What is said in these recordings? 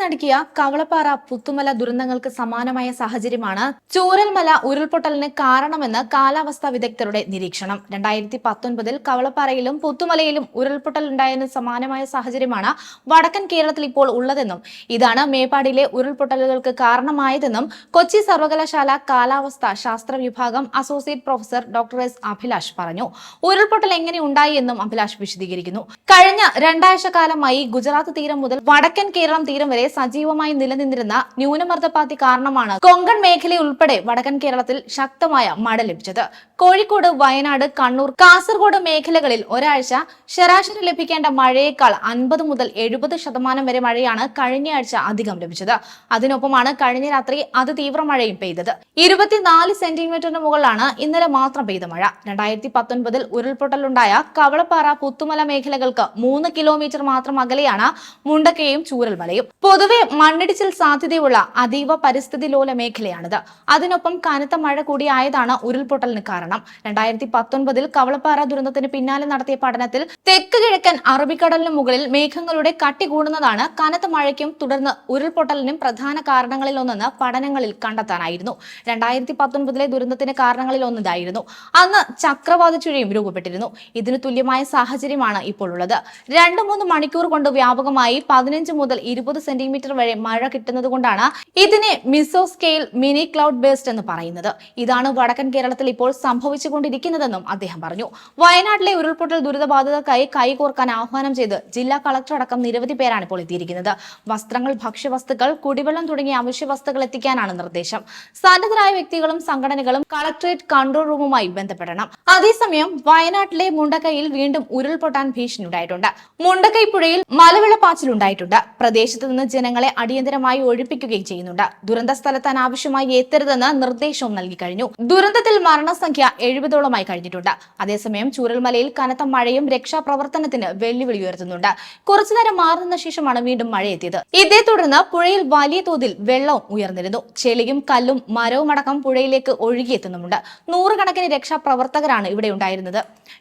നടുക്കിയ കവളപ്പാറ പുത്തുമല ദുരന്തങ്ങൾക്ക് സമാനമായ സാഹചര്യമാണ് ചൂരൽമല ഉരുൾപൊട്ടലിന് കാരണമെന്ന് കാലാവസ്ഥാ വിദഗ്ധരുടെ നിരീക്ഷണം. രണ്ടായിരത്തി പത്തൊൻപതിൽ കവളപ്പാറയിലും പുത്തുമലയിലും ഉരുൾപൊട്ടലുണ്ടായതിന് സമാനമായ സാഹചര്യമാണ് വടക്കൻ കേരളത്തിൽ ഇപ്പോൾ ഉള്ളതെന്നും ഇതാണ് മേപ്പാടിയിലെ ഉരുൾപൊട്ടലുകൾക്ക് കാരണമായതെന്നും കൊച്ചി സർവകലാശാല കാലാവസ്ഥാ ശാസ്ത്ര വിഭാഗം associate professor doctor S Abhilash പറഞ്ഞു. ഉരുൾപൊട്ടൽ എങ്ങനെ ഉണ്ടായി എന്നും അഭിലാഷ് വിശദീകരിക്കുന്നു. കഴിഞ്ഞ രണ്ടാഴ്ച കാലമായി ഗുജറാത്ത് തീരം മുതൽ വടക്കൻ കേരളം തീരം വരെ സജീവമായി നിലനിന്നിരുന്ന ന്യൂനമർദ്ദപാതി കാരണമാണ് കൊങ്കൺ മേഖലയുൾപ്പെടെ വടക്കൻ കേരളത്തിൽ ശക്തമായ മഴ ലഭിച്ചത്. കോഴിക്കോട് വയനാട് കണ്ണൂർ കാസർഗോഡ് മേഖലകളിൽ ഒരാഴ്ച ശരാശരി ലഭിക്കേണ്ട മഴയേക്കാൾ അൻപത് മുതൽ എഴുപത് ശതമാനം വരെ മഴയാണ് കഴിഞ്ഞയാഴ്ച അധികം ലഭിച്ചത്. അതിനൊപ്പമാണ് കഴിഞ്ഞ രാത്രി അതിതീവ്ര മഴയും പെയ്തത്. ഇരുപത്തിനാല് സെന്റിമീറ്ററിന് മുകളിലാണ് ഇന്നലെ മാത്രം പെയ്ത മഴ. രണ്ടായിരത്തി പത്തൊൻപതിൽ ഉരുൾപൊട്ടലുണ്ടായ കവളപ്പാറ പുത്തുമല മേഖലകൾക്ക് മൂന്ന് കിലോമീറ്റർ മാത്രം അകലെയാണ് മുണ്ടക്കയും ചൂരൽമലയും. പൊതുവെ മണ്ണിടിച്ചിൽ സാധ്യതയുള്ള അതീവ പരിസ്ഥിതി ലോല മേഖലയാണിത്. അതിനൊപ്പം കനത്ത മഴ കൂടിയായതാണ് ഉരുൾപൊട്ടലിന് കാരണം. രണ്ടായിരത്തി പത്തൊൻപതിൽ കവളപ്പാറ ദുരന്തത്തിന് പിന്നാലെ നടത്തിയ പഠനത്തിൽ തെക്ക് കിഴക്കൻ അറബിക്കടലിന് മുകളിൽ മേഘങ്ങളുടെ കട്ടി കൂടുന്നതാണ് കനത്ത മഴയ്ക്കും തുടർന്ന് ഉരുൾപൊട്ടലിനും പ്രധാന കാരണങ്ങളിൽ ഒന്നെന്ന് പഠനങ്ങളിൽ കണ്ടെത്താനായിരുന്നു. രണ്ടായിരത്തി പത്തൊൻപതിലെ ദുരന്തത്തിന് കാരണങ്ങളിൽ ഒന്നിതായിരുന്നു. അന്ന് ചക്രവാത ചുഴയും രൂപപ്പെട്ടിരുന്നു. ഇതിന് തുല്യമായ സാഹചര്യമാണ് ഇപ്പോൾ ഉള്ളത് രണ്ട് മൂന്ന് മണിക്കൂർ കൊണ്ട് വ്യാപകമായി പതിനഞ്ച് മുതൽ ഇരുപത് സെന്റിമീറ്റർ വരെ മഴ കിട്ടുന്നത് കൊണ്ടാണ് ഇതിനെ Mizo scale mini cloud based എന്ന് പറയുന്നത്. ഇതാണ് വടക്കൻ കേരളത്തിൽ ഇപ്പോൾ സംഭവിച്ചുകൊണ്ടിരിക്കുന്നതെന്നും അദ്ദേഹം പറഞ്ഞു. വയനാട്ടിലെ ഉരുൾപൊട്ടൽ ദുരിതബാധിതർക്കായി കൈകോർക്കാൻ ആഹ്വാനം ചെയ്ത് ജില്ലാ കളക്ടർ അടക്കം നിരവധി പേരാണ് ഇപ്പോൾ എത്തിയിരിക്കുന്നത്. വസ്ത്രങ്ങൾ ഭക്ഷ്യവസ്തുക്കൾ കുടിവെള്ളം തുടങ്ങിയ അവശ്യ വസ്തുക്കൾ എത്തിക്കാനാണ് നിർദ്ദേശം. സന്നദ്ധരായ വ്യക്തികളും സംഘടനകളും കളക്ടറേറ്റ് കൺട്രോൾ റൂമുമായി ബന്ധപ്പെടണം. അതേസമയം വയനാട്ടിലെ മുണ്ടക്കയിൽ വീണ്ടും ഉരുൾപൊട്ടാൻ ഭീഷണി ഉണ്ടായിട്ടുണ്ട്. മുണ്ടക്കൈ പുഴയിൽ മലവെള്ളപ്പാച്ചിലുണ്ടായിട്ടുണ്ട് പ്രദേശത്ത് നിന്ന് ജനങ്ങളെ അടിയന്തരമായി ഒഴിപ്പിക്കുകയും ചെയ്യുന്നുണ്ട്. ദുരന്ത സ്ഥലത്ത് അനാവശ്യമായി എത്തരുതെന്ന് നിർദ്ദേശവും നൽകി കഴിഞ്ഞു. ദുരന്തത്തിൽ മരണസംഖ്യ എഴുപതോളമായി കഴിഞ്ഞിട്ടുണ്ട്. അതേസമയം ചൂരൽമലയിൽ കനത്ത മഴയും രക്ഷാപ്രവർത്തനത്തിന് വെല്ലുവിളി ഉയർത്തുന്നുണ്ട്. കുറച്ചുനേരം മാറി നിന്ന ശേഷമാണ് വീണ്ടും മഴയെത്തിയത്. ഇതേ തുടർന്ന് പുഴയിൽ വലിയ തോതിൽ വെള്ളവും ഉയർന്നിരുന്നു. ചെളിയും കല്ലും മരവും അടക്കം പുഴയിലേക്ക് ഒഴുകിയെത്തുന്നുമുണ്ട്. നൂറുകണക്കിന് രക്ഷാപ്രവർത്തകരാണ് ഇവിടെ ഉണ്ടായിരുന്നത്.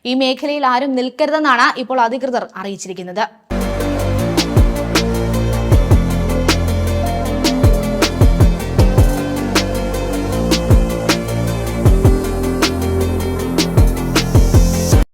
ഈ മേഖലയിൽ ആരും നിൽക്കരുതെന്നാണ് ഇപ്പോൾ അധികൃതർ അറിയിച്ചിരിക്കുന്നത്.